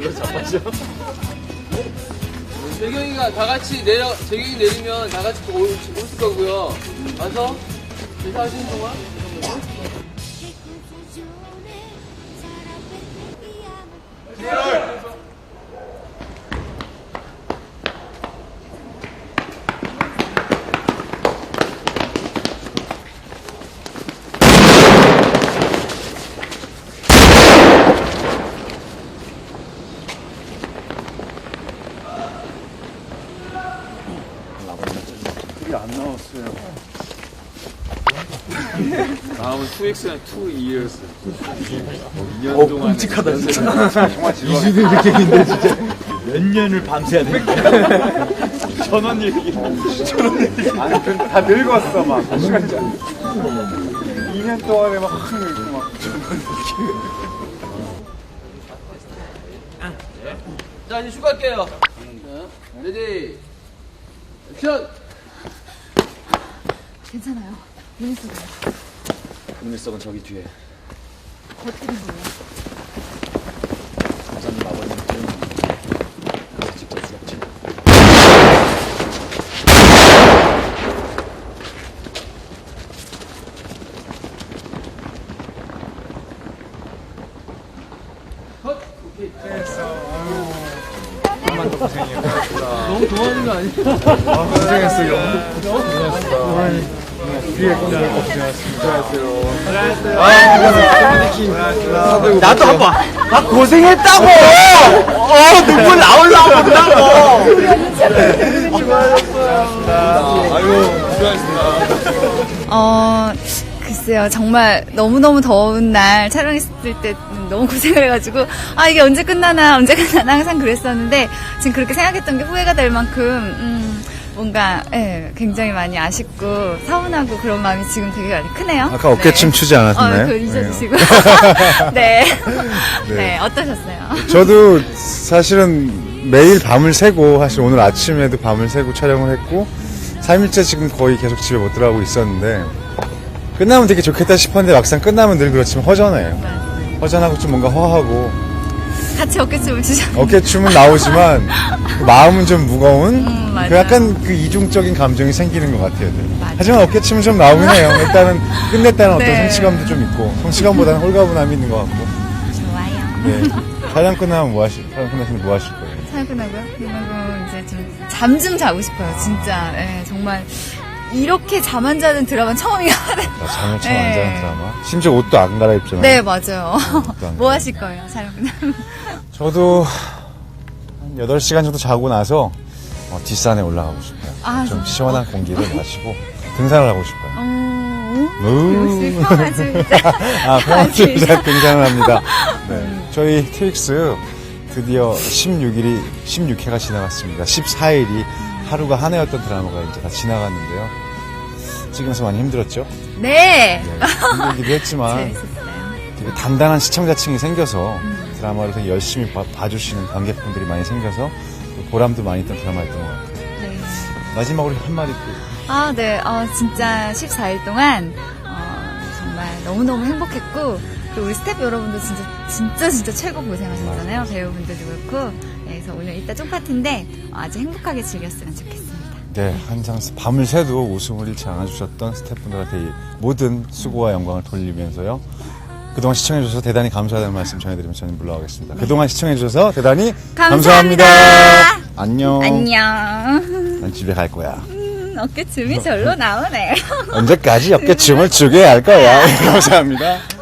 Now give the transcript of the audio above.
누가 자빠져? 재경이가 다 같이 내려, 재경이 내리면 다 같이 올, 올 거고요. 와서 인사하시는 동안. 다음은 2X랑 2 years. 2년 어, 동안. 끔찍하다, 진짜. 정말 이주도 이렇게 긴데, 진짜. 몇 년을 밤새야 돼. 전원 얘기. 전원 얘기. 아니, 그다 늙었어, 막. 시간이 2년 동안에 막 확 늙고 막. 자, 이제 슛갈게요. 자, 레디. 액션! 괜찮아요. 문수 국민석은 저기 뒤에. 버티는 거예요. 감사님 아버님 좀. 가서 직접 수납지. 컷! 오케이. 너무 좋아하는 거 아니야? 나도 한 번. 나 고생했다고! 어, 눈물 나올라고 한다고! 아이고, 수고하셨습니다. 어, 글쎄요. 정말 너무너무 더운 날 촬영했을 때 너무 고생을 해가지고, 아, 이게 언제 끝나나, 언제 끝나나 항상 그랬었는데, 지금 그렇게 생각했던 게 후회가 될 만큼, 음, 뭔가, 예, 굉장히 많이 아쉽고, 서운하고 그런 마음이 지금 되게 많이 크네요. 아까 어깨춤 추지 않았나요? 어, 그 잊어주시고. 네. 네. 어떠셨어요? 저도 사실은 매일 밤을 새고 사실 오늘 아침에도 밤을 새고 촬영을 했고 3일째 지금 거의 계속 집에 못 들어가고 있었는데 끝나면 되게 좋겠다 싶었는데 막상 끝나면 늘 그렇지만 허전해요. 허전하고 좀 뭔가 허하고 같이 어깨춤을 추셨 어깨춤은 나오지만 그 마음은 좀 무거운 음, 맞아요. 그 약간 그 이중적인 감정이 생기는 것 같아요. 늘. 맞아요. 하지만 어깨춤은 좀 나오긴 해요. 일단은 끝냈다는 어떤 네. 성취감도 좀 있고 성취감보다는 홀가분함이 있는 것 같고 좋아요. 네. 촬영 끝나면 뭐 하실, 촬영 끝나시면 뭐 하실 거예요? 촬영 끝나고요? 끝나고 이제 좀 잠 좀 자고 싶어요. 진짜. 예, 정말 이렇게 잠 안 자는 드라마는 처음이야. 나 잠을 참안 네. 자는 드라마. 심지어 옷도 안 갈아입잖아요. 네, 맞아요. 안 뭐 하실 거예요? 촬영 끝나면. 저도 한 8시간 정도 자고 나서 어, 뒷산에 올라가고 싶어요. 아, 좀 진짜요? 시원한 공기를 마시고 등산을 하고 싶어요. 어, 우. 역시 평화주의자. 아, 평화주의자 평화주의자. 등산을 합니다. 네. 저희 트윅스 드디어 16일이, 16회가 지나갔습니다. 14일이 하루가 한 해였던 드라마가 이제 다 지나갔는데요. 찍으면서 많이 힘들었죠? 네. 네, 힘들기도 했지만. 되게 단단한 시청자층이 생겨서 드라마를 되게 열심히 봐, 봐주시는 관객분들이 많이 생겨서 보람도 많이 있던 드라마였던 것 같아요. 네. 마지막으로 한마디 또. 아, 네. 어, 진짜 14일 동안, 어, 정말 너무너무 행복했고, 그리고 우리 스태프 여러분도 진짜, 진짜, 진짜 최고 고생하셨잖아요. 배우분들도 그렇고. 네, 그래서 오늘 이따 쪽파티인데, 어, 아주 행복하게 즐겼으면 좋겠습니다. 네, 항상 밤을 새도 웃음을 잃지 않아주셨던 스태프분들한테 이 모든 수고와 영광을 돌리면서요. 그동안 시청해주셔서 대단히 감사하다는 말씀 전해드리면서 저는 물러가겠습니다. 그동안 시청해주셔서 대단히 감사합니다. 안녕. 안녕. 난 집에 갈 거야. 음, 어깨춤이 절로 나오네. 언제까지 어깨춤을 추게 할 거야. 감사합니다.